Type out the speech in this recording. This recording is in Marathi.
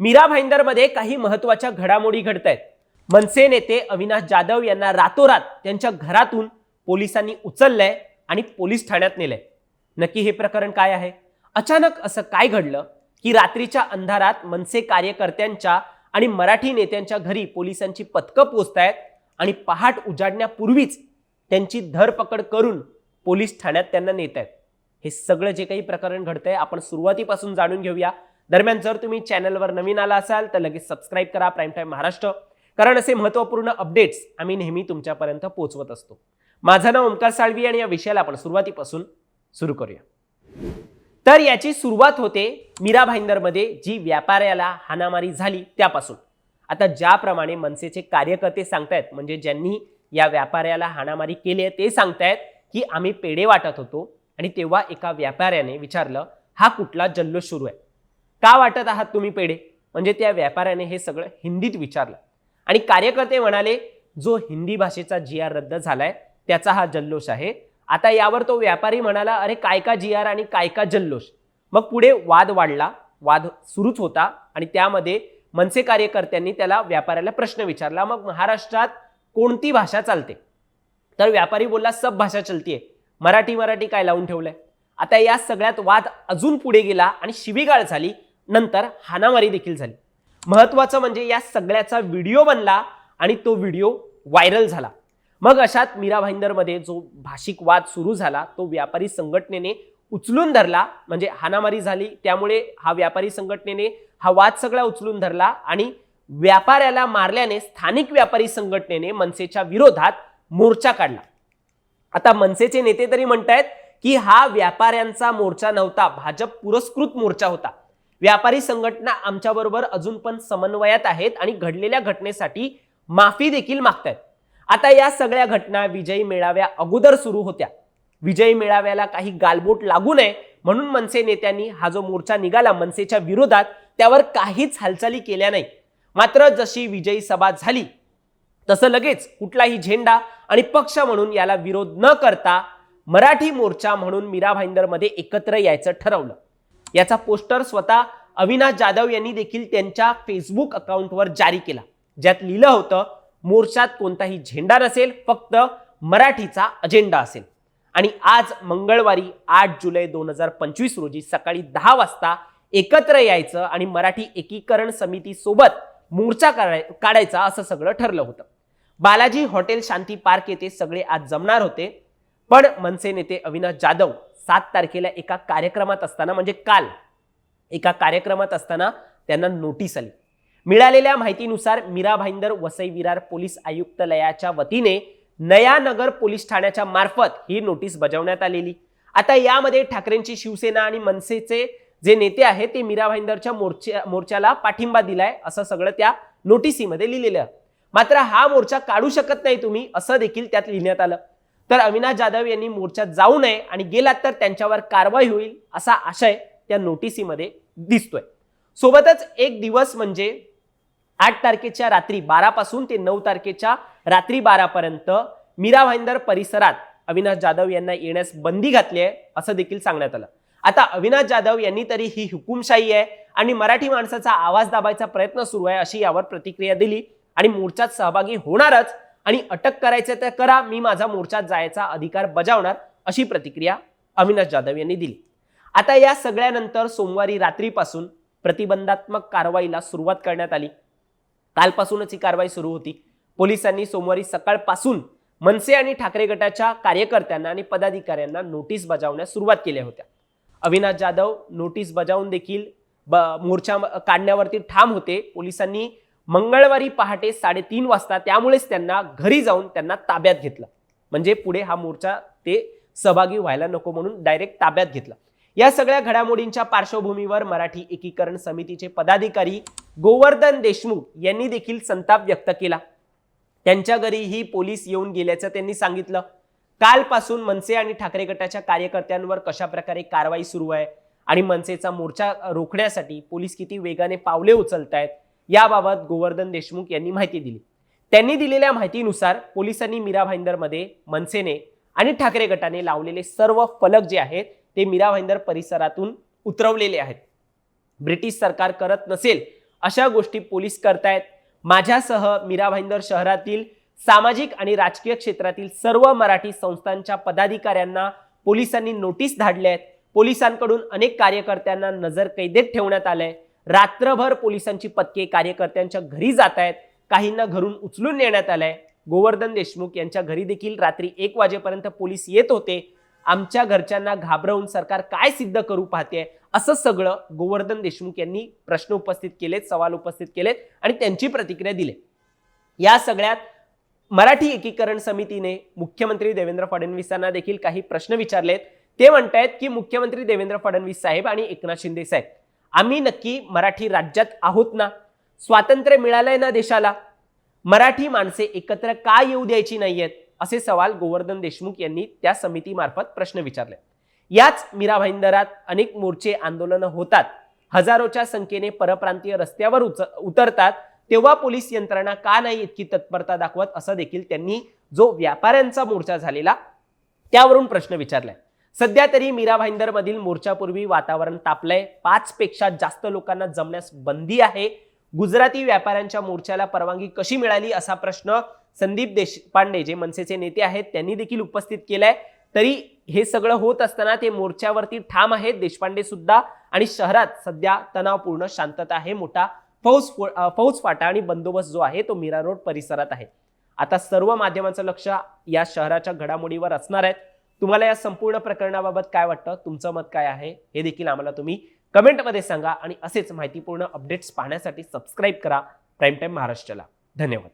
मीरा भाईंदरमध्ये काही महत्त्वाच्या घडामोडी घडत आहेत मनसे नेते अविनाश जाधव यांना रातोरात त्यांच्या घरातून पोलिसांनी उचललंय आणि पोलीस ठाण्यात नेलंय. नक्की हे प्रकरण काय आहे? अचानक असं काय घडलं की रात्रीच्या अंधारात मनसे कार्यकर्त्यांच्या आणि मराठी नेत्यांच्या घरी पोलिसांची पथकं पोचतायत आणि पहाट उजाडण्यापूर्वीच त्यांची धरपकड करून पोलीस ठाण्यात त्यांना नेत आहेत हे सगळं जे काही प्रकरण घडतंय आपण सुरुवातीपासून जाणून घेऊया. दरम्यान जर तुम्ही चॅनलवर नवीन आला असाल तर लगेच सबस्क्राईब करा प्राईम टाईम महाराष्ट्र. कारण असे महत्त्वपूर्ण अपडेट्स आम्ही नेहमी तुमच्यापर्यंत पोहोचवत असतो. माझं नाव ओमकार साळवी आणि या विषयाला आपण सुरुवातीपासून सुरू करूया. तर याची सुरुवात होते मीरा भाईंदरमध्ये जी व्यापाऱ्याला हाणामारी झाली त्यापासून. आता ज्याप्रमाणे मनसेचे कार्यकर्ते सांगतायत म्हणजे ज्यांनी या व्यापाऱ्याला हाणामारी केली आहे ते सांगतायत की आम्ही पेढे वाटत होतो आणि तेव्हा एका व्यापाऱ्याने विचारलं हा कुठला जल्लोष सुरू आहे? का वाटत आहात तुम्ही पेढे? म्हणजे त्या व्यापाऱ्याने हे सगळं हिंदीत विचारलं. आणि कार्यकर्ते म्हणाले जो हिंदी भाषेचा जी आर रद्द झालाय त्याचा हा जल्लोष आहे. आता यावर तो व्यापारी म्हणाला अरे काय का जी आर आणि काय का जल्लोष? मग पुढे वाद वाढला. वाद सुरूच होता आणि त्यामध्ये मनसे कार्यकर्त्यांनी त्याला व्यापाऱ्याला प्रश्न विचारला. मग महाराष्ट्रात कोणती भाषा चालते? तर व्यापारी बोलला सब भाषा चलतीये. मराठी मराठी काय लावून ठेवलंय? आता या सगळ्यात वाद अजून पुढे गेला आणि शिवीगाळ झाली. नंतर हाणामारी देखील झाली. महत्वाचं म्हणजे या सगळ्याचा व्हिडिओ बनला आणि तो व्हिडिओ व्हायरल झाला. मग अशात मीरा भाईंदरमध्ये जो भाषिक वाद सुरू झाला तो व्यापारी संघटनेने उचलून धरला म्हणजे हाणामारी झाली त्यामुळे हा व्यापारी संघटनेने हा वाद सगळा उचलून धरला आणि व्यापाऱ्याला मारल्याने स्थानिक व्यापारी संघटनेने मनसेच्या विरोधात मोर्चा काढला. आता मनसेचे नेते तरी म्हणतायत की हा व्यापाऱ्यांचा मोर्चा नव्हता भाजप पुरस्कृत मोर्चा होता. व्यापारी संघटना आमच्याबरोबर अजून पण समन्वयात आहेत आणि घडलेल्या घटनेसाठी माफी देखील मागतायत. आता या सगळ्या घटना विजयी मेळाव्या अगोदर सुरू होत्या. विजयी मेळाव्याला काही गालबोट लागू नये म्हणून मनसे नेत्यांनी हा जो मोर्चा निघाला मनसेच्या विरोधात त्यावर काहीच हालचाली केल्या नाही. मात्र जशी विजयी सभा झाली तसं लगेच कुठलाही झेंडा आणि पक्ष म्हणून याला विरोध न करता मराठी मोर्चा म्हणून मीरा भाईंदरमध्ये एकत्र यायचं ठरवलं. याचा पोस्टर स्वतः अविनाश जाधव यांनी देखील त्यांच्या फेसबुक अकाउंटवर जारी केला. ज्यात लिहिलं होतं मोर्चात कोणताही झेंडा नसेल फक्त मराठीचा अजेंडा असेल. आणि आज मंगळवारी आठ जुलै दोन हजार पंचवीस रोजी सकाळी दहा वाजता एकत्र यायचं आणि मराठी एकीकरण समितीसोबत मोर्चा काढाय- काढायचा असं सगळं ठरलं होतं. बालाजी हॉटेल शांती पार्क येथे सगळे आज जमणार होते. पण मनसे नेते अविनाश जाधव सात तारखेला एका कार्यक्रमात असताना म्हणजे काल एका कार्यक्रमात असताना त्यांना नोटीस आली. मिळालेल्या माहितीनुसार मीरा भाईंदर वसई विरार पोलीस आयुक्तालयाच्या वतीने नयानगर पोलीस ठाण्याच्या मार्फत ही नोटीस बजावण्यात आलेली. आता यामध्ये ठाकरेंची शिवसेना आणि मनसेचे जे नेते आहेत ते मीरा भाईंदरच्या मोर्चा मोर्चाला पाठिंबा दिलाय असं सगळं त्या नोटिसीमध्ये लिहिलेलं मात्र हा मोर्चा काढू शकत नाही तुम्ही असं देखील त्यात लिहिण्यात आलं. तर अविनाश जाधव यांनी मोर्चात जाऊ नये आणि गेलात तर त्यांच्यावर कारवाई होईल असा आशय त्या नोटिसीमध्ये दिसतोय. सोबतच एक दिवस म्हणजे आठ तारखेच्या रात्री बारापासून ते नऊ तारखेच्या रात्री बारा पर्यंत मीरा भाईंदर परिसरात अविनाश जाधव यांना येण्यास बंदी घातली आहे असं देखील सांगण्यात आलं. आता अविनाश जाधव यांनी तरी ही हुकुमशाही आहे आणि मराठी माणसाचा आवाज दाबायचा प्रयत्न सुरू आहे अशी यावर प्रतिक्रिया दिली आणि मोर्चात सहभागी होणारच आणि अटक करायचं तर करा. मी माझा मोर्चात जायचा अधिकार बजावणार अशी प्रतिक्रिया अविनाश जाधव यांनी दिली. आता या सगळ्यानंतर सोमवारी रात्रीपासून प्रतिबंधात्मक कारवाईला सुरुवात करण्यात आली. कालपासूनच ही कारवाई सुरू होती. पोलिसांनी सोमवारी सकाळपासून मनसे आणि ठाकरे गटाच्या कार्यकर्त्यांना आणि पदाधिकाऱ्यांना नोटीस बजावण्यास सुरुवात केल्या होत्या. अविनाश जाधव नोटीस बजावून देखील ब मोर्चा काढण्यावरती ठाम होते. पोलिसांनी मंगळवारी पहाटे साडेतीन वाजता त्यामुळेच त्यांना घरी जाऊन त्यांना ताब्यात घेतलं. म्हणजे पुढे हा मोर्चा ते सहभागी व्हायला नको म्हणून डायरेक्ट ताब्यात घेतला. या सगळ्या घडामोडींच्या पार्श्वभूमीवर मराठी एकीकरण समितीचे पदाधिकारी गोवर्धन देशमुख यांनी देखील संताप व्यक्त केला. त्यांच्या घरीही पोलीस येऊन गेल्याचं त्यांनी सांगितलं. कालपासून मनसे आणि ठाकरे गटाच्या कार्यकर्त्यांवर कशा प्रकारे कारवाई सुरू आहे आणि मनसेचा मोर्चा रोखण्यासाठी पोलीस किती वेगाने पावले उचलत आहेत याबाबत गोवर्धन देशमुख यांनी माहिती दिली. त्यांनी दिलेल्या माहितीनुसार पोलिसांनी मीरा भाईंदरमध्ये मनसेने आणि ठाकरे गटाने लावलेले सर्व फलक जे आहेत ते मीरा भाईंदर परिसरातून उतरवलेले आहेत. ब्रिटिश सरकार करत नसेल अशा गोष्टी पोलीस करतायत. माझ्यासह मीरा भाईंदर शहरातील सामाजिक आणि राजकीय क्षेत्रातील सर्व मराठी संस्थांच्या पदाधिकाऱ्यांना पोलिसांनी नोटीस धाडल्या आहेत पोलिसांकडून अनेक कार्यकर्त्यांना नजर कैदेत ठेवण्यात आलंय. रात्रभर पोलिसांची पथके कार्यकर्त्यांच्या घरी जात आहेत काहींना घरून उचलून नेण्यात आलंय. गोवर्धन देशमुख यांच्या घरी देखील रात्री एक वाजेपर्यंत पोलीस येत होते. आमच्या घरच्यांना घाबरवून सरकार काय सिद्ध करू पाहते असं सगळं गोवर्धन देशमुख यांनी प्रश्न उपस्थित केलेत सवाल उपस्थित केलेत आणि त्यांची प्रतिक्रिया दिली. या सगळ्यात मराठी एकीकरण समितीने मुख्यमंत्री देवेंद्र फडणवीसांना देखील काही प्रश्न विचारलेत. ते म्हणतायत की मुख्यमंत्री देवेंद्र फडणवीस साहेब आणि एकनाथ शिंदे साहेब. आम्ही नक्की मराठी राज्यात आहोत ना? स्वातंत्र्य मिळालंय ना देशाला? मराठी माणसे एकत्र का येऊ द्यायची नाहीयेत? असे सवाल गोवर्धन देशमुख यांनी त्या समितीमार्फत प्रश्न विचारले. याच मीरा भाईंदरात अनेक मोर्चे आंदोलनं होतात. हजारोच्या संख्येने परप्रांतीय रस्त्यावर उच- उतरतात. तेव्हा पोलीस यंत्रणा का नाही इतकी तत्परता दाखवत? असं देखील त्यांनी जो व्यापाऱ्यांचा मोर्चा झालेला त्यावरून प्रश्न विचारलाय सध्या तरी मीरा भाईंदर मधील मोर्चापूर्वी वातावरण तापलंय. पाच पेक्षा जास्त लोकांना जमण्यास बंदी आहे. गुजराती व्यापाऱ्यांच्या मोर्चाला परवानगी कशी मिळाली असा प्रश्न संदीप देशपांडे जे मनसेचे नेते आहेत त्यांनी देखील उपस्थित केलाय. तरी हे सगळं होत असताना ते मोर्चावरती ठाम आहेत. देशपांडे सुद्धा आणि शहरात सध्या तणावपूर्ण शांतता आहे. मोठा फौज फौज फाटा आणि बंदोबस्त जो आहे तो मीरा रोड परिसरात आहे. आता सर्व माध्यमांचं लक्ष या शहराच्या घडामोडीवर असणार आहेत तुम्हाला या संपूर्ण प्रकरणाबाबत काय वाटतं? तुमचं मत काय आहे? हे देखील आम्हाला तुम्ही कमेंटमध्ये सांगा आणि असेच माहितीपूर्ण अपडेट्स पाहण्यासाठी सबस्क्राईब करा. प्राईम टाईम महाराष्ट्राला. धन्यवाद.